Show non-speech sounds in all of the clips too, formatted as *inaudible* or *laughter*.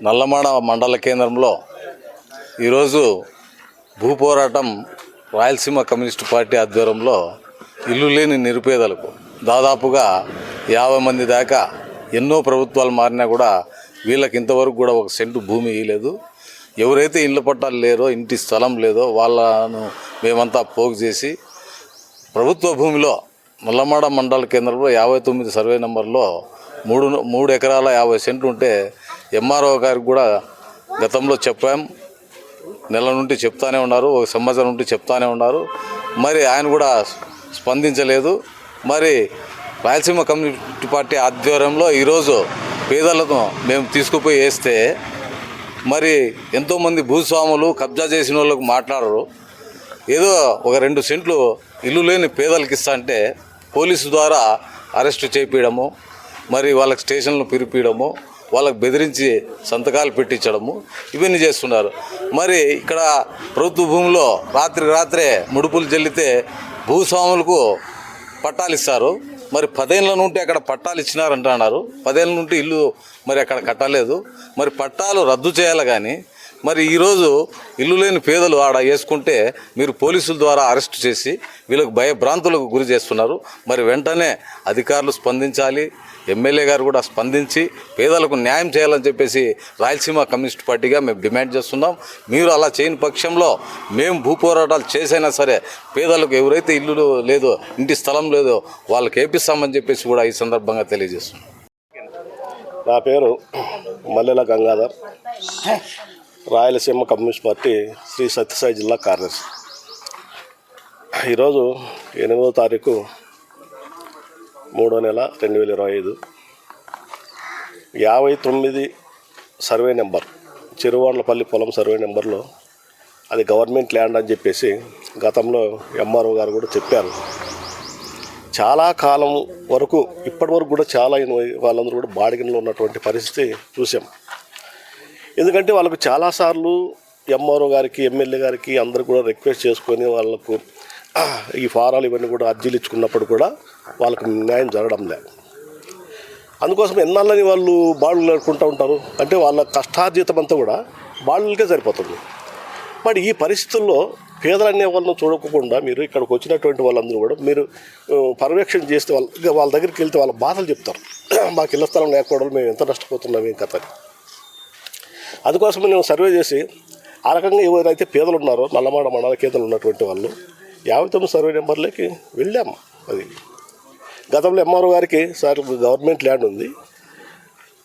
నల్లమాడ మండల కేంద్రంలో ఈరోజు భూపోరాటం రాయలసీమ కమ్యూనిస్టు పార్టీ ఆధ్వర్యంలో ఇల్లు లేని నిరుపేదలకు దాదాపుగా యాభై మంది దాకా ఎన్నో ప్రభుత్వాలు మారినా కూడా వీళ్ళకి ఇంతవరకు కూడా ఒక సెంటు భూమి ఇవ్వలేదు ఎవరైతే ఇళ్ళ పట్టాలు లేరో ఇంటి స్థలం లేదో వాళ్ళను మేమంతా పోగు చేసి ప్రభుత్వ భూమిలో నల్లమాడ మండల కేంద్రంలో యాభై తొమ్మిది సర్వే నెంబర్లో మూడు మూడు ఎకరాల యాభై సెంట్లు ఉంటే ఎంఆర్ఓ గారికి కూడా గతంలో చెప్పాం. నెల నుండి చెప్తానే ఉన్నారు ఒక సంవత్సరం నుండి చెప్తానే ఉన్నారు. మరి ఆయన కూడా స్పందించలేదు. మరి రాయలసీమ కమ్యూనిటీ పార్టీ ఆధ్వర్యంలో ఈరోజు పేదలను మేము తీసుకుపోయి వేస్తే మరి ఎంతోమంది భూస్వాములు కబ్జా చేసిన వాళ్ళకు మాట్లాడరు. ఏదో ఒక రెండు సెంట్లు ఇల్లు లేని పేదలకు ఇస్తా అంటే పోలీసు ద్వారా అరెస్టు చేపించడము మరి వాళ్ళకి స్టేషన్లు పిలిపించడము వాళ్ళకి బెదిరించి సంతకాలు పెట్టించడము ఇవన్నీ చేస్తున్నారు. మరి ఇక్కడ ప్రభుత్వ భూమిలో రాత్రి రాత్రే ముడుపులు చెల్లితే భూస్వాములకు పట్టాలు ఇస్తారు. మరి పదేళ్ళ నుండి అక్కడ పట్టాలు ఇచ్చినారంటున్నారు. పదేళ్ళ నుండి ఇల్లు మరి అక్కడ కట్టలేదు. మరి పట్టాలు రద్దు చేయాలి కానీ మరి ఈరోజు ఇల్లు లేని పేదలు ఆడ వేసుకుంటే మీరు పోలీసుల ద్వారా అరెస్ట్ చేసి వీళ్ళకు భయభ్రాంతులకు గురి చేస్తున్నారు. మరి వెంటనే అధికారులు స్పందించాలి. ఎమ్మెల్యే గారు కూడా స్పందించి పేదలకు న్యాయం చేయాలని చెప్పేసి రాయలసీమ కమ్యూనిస్ట్ పార్టీగా మేము డిమాండ్ చేస్తున్నాం. మీరు అలా చేయని పక్షంలో మేము భూ పోరాటాలు చేసైనా సరే పేదలకు ఎవరైతే ఇల్లు లేదో ఇంటి స్థలం లేదో వాళ్ళకి ఏపిస్తామని చెప్పేసి కూడా ఈ సందర్భంగా తెలియజేస్తున్నాం. నా పేరు మల్లెల గంగాధర్. రాయలసీమ కమ్యూనిస్ట్ పార్టీ శ్రీ సత్యసాయి జిల్లా కార్యదర్శి. ఈరోజు ఎనిమిదో తారీఖు మూడో నెల రెండు వేల ఇరవై ఐదు. యాభై తొమ్మిది సర్వే నెంబర్ చిరువాండ్లపల్లి పొలం సర్వే నెంబర్లో అది గవర్నమెంట్ ల్యాండ్ అని చెప్పేసి గతంలో ఎంఆర్ఓ గారు కూడా చెప్పారు. చాలా కాలం వరకు ఇప్పటి వరకు కూడా చాలా వాళ్ళందరూ కూడా బాడిగలో ఉన్నటువంటి పరిస్థితి చూసాం. ఎందుకంటే వాళ్ళకు చాలాసార్లు ఎంఆర్ఓ గారికి ఎమ్మెల్యే గారికి అందరు కూడా రిక్వెస్ట్ చేసుకొని వాళ్ళకు ఈ ఫారాలు ఇవన్నీ కూడా అర్జీలు ఇచ్చుకున్నప్పుడు కూడా వాళ్ళకు న్యాయం జరగడం లేదు. అందుకోసం ఎన్నాళ్ళని వాళ్ళు బాడులు నడుపుకుంటూ ఉంటారు? అంటే వాళ్ళ కష్టార్జితం అంతా కూడా బాడులకే సరిపోతుంది. మరి ఈ పరిస్థితుల్లో పేదలనే వాళ్ళని చూడకుండా మీరు ఇక్కడికి వచ్చినటువంటి వాళ్ళందరూ కూడా మీరు పర్యవేక్షణ చేస్తే వాళ్ళ వాళ్ళ దగ్గరికి వెళ్తే వాళ్ళ బాధలు చెప్తారు. *clears throat* మాకు ఇళ్ళ స్థలం లేకపోవడం మేము ఎంత నష్టపోతున్నాం ఏం కథ అందుకోసం మేము సర్వే చేసి ఆ రకంగా ఎవరైతే పేదలు ఉన్నారో నల్లమాడ మండల కేంద్రంలో ఉన్నటువంటి వాళ్ళు యాభై తొమ్మిది సర్వే నెంబర్లోకి వెళ్ళాము అది. గతంలో ఎంఆర్ఓ గారికి సార్ గవర్నమెంట్ ల్యాండ్ ఉంది.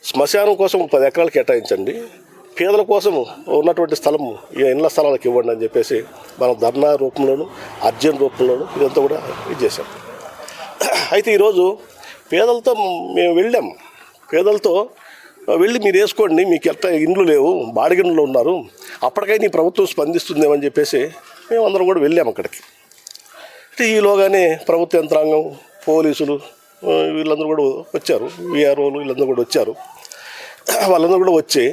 శ్మశానం కోసం పది ఎకరాలు కేటాయించండి. పేదల కోసం ఉన్నటువంటి స్థలం ఈ ఇళ్ళ స్థలాలకు ఇవ్వండి అని చెప్పేసి మనం ధర్నా రూపంలోను అర్జెంట్ రూపంలోను ఇదంతా కూడా ఇది చేశాం. అయితే ఈరోజు పేదలతో మేము వెళ్ళాం. పేదలతో వెళ్ళి మీరు వేసుకోండి మీకు ఎట్లా ఇండ్లు లేవు బాడిగిండ్లు ఉన్నారు. అప్పటికైనా ఈ ప్రభుత్వం స్పందిస్తుందేమని చెప్పేసి మేము అందరం కూడా వెళ్ళాము అక్కడికి. అంటే ఈలోగానే ప్రభుత్వ యంత్రాంగం పోలీసులు వీళ్ళందరూ కూడా వచ్చారు. విఆర్ఓలు వీళ్ళందరూ కూడా వచ్చారు. వాళ్ళందరూ కూడా వచ్చి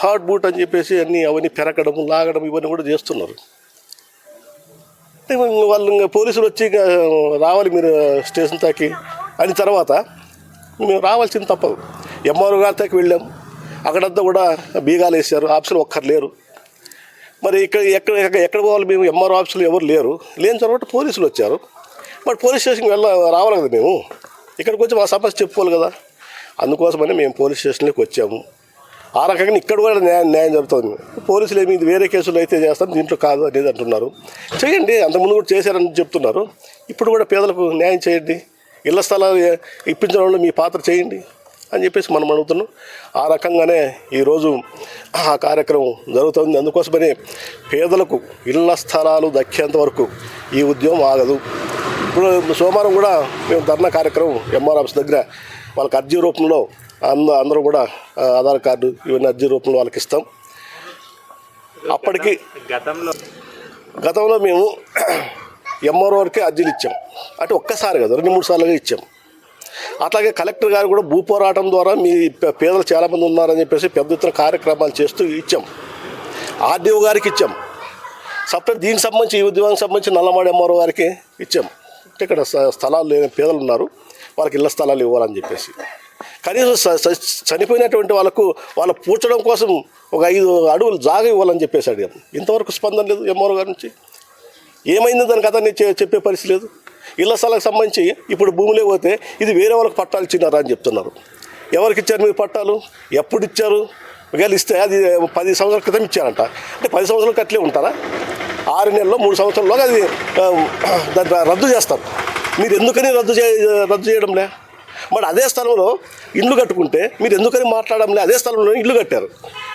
హార్ట్ బూట్ అని చెప్పేసి అన్నీ అవన్నీ పెరగడం లాగడం ఇవన్నీ కూడా చేస్తున్నారు. వాళ్ళు ఇంకా పోలీసులు వచ్చి ఇంకా రావాలి మీరు స్టేషన్ తాకి అని తర్వాత మేము రావాల్సింది తప్పదు. ఎంఆర్ఓ గారి తాకి వెళ్ళాం. అక్కడంతా కూడా బీగాలు వేసారు ఆఫీసులు ఒక్కరు లేరు. మరి ఇక్కడ ఎక్కడ ఎక్కడ- ఎక్కడ పోవాలి మేము? ఎంఆర్ఓ ఆఫీసులు ఎవరు లేరు. లేని తర్వాత పోలీసులు వచ్చారు. మరి పోలీస్ స్టేషన్కి వెళ్ళ రావాలి కదా మేము? ఇక్కడికి వచ్చి మా సమస్య చెప్పుకోవాలి కదా? అందుకోసమని మేము పోలీస్ స్టేషన్లోకి వచ్చాము. ఆ రకంగా ఇక్కడ కూడా న్యాయం న్యాయం జరుగుతుంది. పోలీసులు ఏమి వేరే కేసులు అయితే చేస్తాం దీంట్లో కాదు అనేది అంటున్నారు. చేయండి అంతకుముందు కూడా చేశారని చెప్తున్నారు. ఇప్పుడు కూడా పేదలకు న్యాయం చేయండి. ఇళ్ళ స్థలాలు ఇప్పించడంలో మీ పాత్ర చేయండి. అని చెప్పేసి మనం అడుగుతున్నాం. ఆ రకంగానే ఈరోజు ఆ కార్యక్రమం జరుగుతుంది. అందుకోసమని పేదలకు ఇళ్ళ స్థలాలు దక్కేంత వరకు ఈ ఉద్యమం ఆగదు. ఇప్పుడు సోమవారం కూడా మేము ధర్నా కార్యక్రమం ఎంఆర్ ఆఫీస్ దగ్గర వాళ్ళకి అర్జీ రూపంలో అంద అందరూ కూడా ఆధార్ కార్డు ఇవన్నీ అర్జీ రూపంలో వాళ్ళకి ఇస్తాం. అప్పటికి గతంలో గతంలో మేము *clears throat* ఎంఆర్ఓ వరకే అర్జీలు ఇచ్చాం. అంటే ఒక్కసారి కదా రెండు మూడు సార్లుగా ఇచ్చాం. అట్లాగే కలెక్టర్ గారు కూడా భూ పోరాటం ద్వారా మీ పేదలు చాలామంది ఉన్నారని చెప్పేసి పెద్ద ఎత్తున కార్యక్రమాలు చేస్తూ ఇచ్చాం. ఆర్డీఓ గారికి ఇచ్చాం. సపరేట్ దీనికి సంబంధించి ఈ ఉద్యమానికి సంబంధించి నల్లమాడి ఎంఆర్ఓ గారికి ఇచ్చాం. అంటే ఇక్కడ స్థలాలు లేని పేదలు ఉన్నారు. వాళ్ళకి ఇళ్ళ స్థలాలు ఇవ్వాలని చెప్పేసి. కనీసం చనిపోయినటువంటి వాళ్ళకు వాళ్ళ పూడ్చడం కోసం ఒక ఐదు అడుగులు జాగా ఇవ్వాలని చెప్పేసి అడిగాం. ఇంతవరకు స్పందన లేదు ఎంఆర్ఓ గారి నుంచి. ఏమైంది దాని కథ నేను చెప్పే పరిస్థితి లేదు. ఇళ్ళ స్థలాలకు సంబంధించి ఇప్పుడు భూములే పోతే ఇది వేరే వాళ్ళకి పట్టాలు ఇచ్చినారా అని చెప్తున్నారు. ఎవరికి ఇచ్చారు మీరు పట్టాలు? ఎప్పుడు ఇచ్చారు? ఒకవేళ ఇస్తే అది పది సంవత్సరాల క్రితం ఇచ్చారంట. అంటే పది సంవత్సరాలకు అట్లే ఉంటారా? ఆరు నెలల్లో మూడు సంవత్సరాల్లో అది దాన్ని రద్దు చేస్తారు. మీరు ఎందుకని రద్దు చే రద్దు చేయడంలే? మరి అదే స్థలంలో ఇల్లు కట్టుకుంటే మీరు ఎందుకని మాట్లాడంలే అదే స్థలంలో ఇల్లు కట్టారు.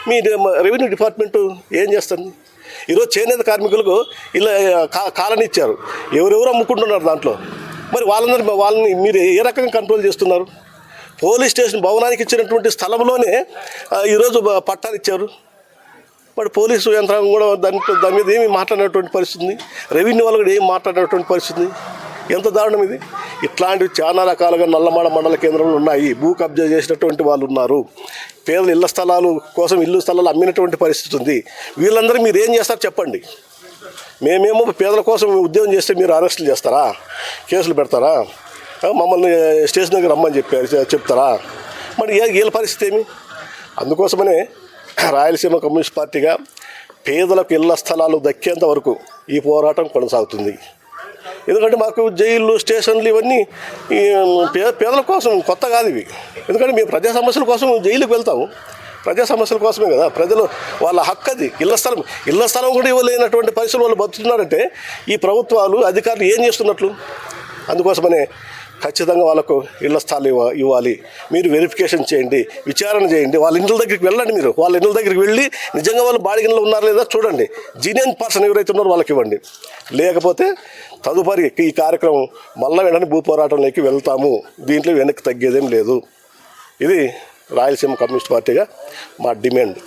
మీ రెవెన్యూ డిపార్ట్మెంట్ ఏం చేస్తుంది? ఈరోజు చేనేత కార్మికులకు ఇలా కా ఇచ్చారు ఎవరెవరు అమ్ముకుంటున్నారు దాంట్లో? మరి వాళ్ళందరూ వాళ్ళని మీరు ఏ రకంగా కంట్రోల్ చేస్తున్నారు? పోలీస్ స్టేషన్ భవనానికి ఇచ్చినటువంటి స్థలంలోనే ఈరోజు పట్టాలు ఇచ్చారు. మరి పోలీసు యంత్రాంగం కూడా దాని దాని మీద ఏమి మాట్లాడినటువంటి పరిస్థితి రెవెన్యూ వాళ్ళు కూడా ఏం మాట్లాడినటువంటి పరిస్థితి ఎంత దారుణం ఇది? ఇట్లాంటివి చాలా రకాలుగా నల్లమాడ మండల కేంద్రంలో ఉన్నాయి. భూ కబ్జా చేసినటువంటి వాళ్ళు ఉన్నారు. పేదల ఇళ్ళ స్థలాలు కోసం ఇల్లు స్థలాలు అమ్మినటువంటి పరిస్థితి ఉంది. వీళ్ళందరూ మీరు ఏం చేస్తారు చెప్పండి. మేమేమో పేదల కోసం ఉద్యోగం చేస్తే మీరు అరెస్టులు చేస్తారా? కేసులు పెడతారా? మమ్మల్ని స్టేషన్ దగ్గర రమ్మని చెప్పారు చెప్తారా? మరి ఏ వీళ్ళ పరిస్థితి ఏమి? అందుకోసమనే రాయలసీమ కమ్యూనిస్ట్ పార్టీగా పేదలకు ఇళ్ళ స్థలాలు దక్కేంత వరకు ఈ పోరాటం కొనసాగుతుంది. ఎందుకంటే మాకు జైళ్ళు స్టేషన్లు ఇవన్నీ ఈ పేదల కోసం కొత్త కాదు ఇవి. ఎందుకంటే మేము ప్రజా సమస్యల కోసం జైలుకి వెళ్తాము. ప్రజా సమస్యల కోసమే కదా. ప్రజలు వాళ్ళ హక్కు అది ఇళ్ళ స్థలం ఇళ్ళ స్థలం కూడా ఇవ్వలేనటువంటి పరిస్థితులు వాళ్ళు బతుకుతున్నారంటే ఈ ప్రభుత్వాలు అధికారులు ఏం చేస్తున్నట్లు? అందుకోసమనే ఖచ్చితంగా వాళ్ళకు ఇళ్ళ స్థలాలు ఇవ్వ ఇవ్వాలి. మీరు వెరిఫికేషన్ చేయండి విచారణ చేయండి. వాళ్ళ ఇండ్ల దగ్గరికి వెళ్ళండి మీరు. వాళ్ళ ఇండ్ల దగ్గరికి వెళ్ళి నిజంగా వాళ్ళు బాడిగిన్లో ఉన్నారా లేదా చూడండి. జీనియన్ పర్సన్ ఎవరైతే ఉన్నారో వాళ్ళకి ఇవ్వండి. లేకపోతే తదుపరి ఈ కార్యక్రమం మళ్ళీ వెంటనే భూ పోరాటంలోకి వెళ్తాము. దీంట్లో వెనక్కి తగ్గేదేం లేదు. ఇది రాయలసీమ కమ్యూనిస్ట్ పార్టీగా మా డిమాండ్.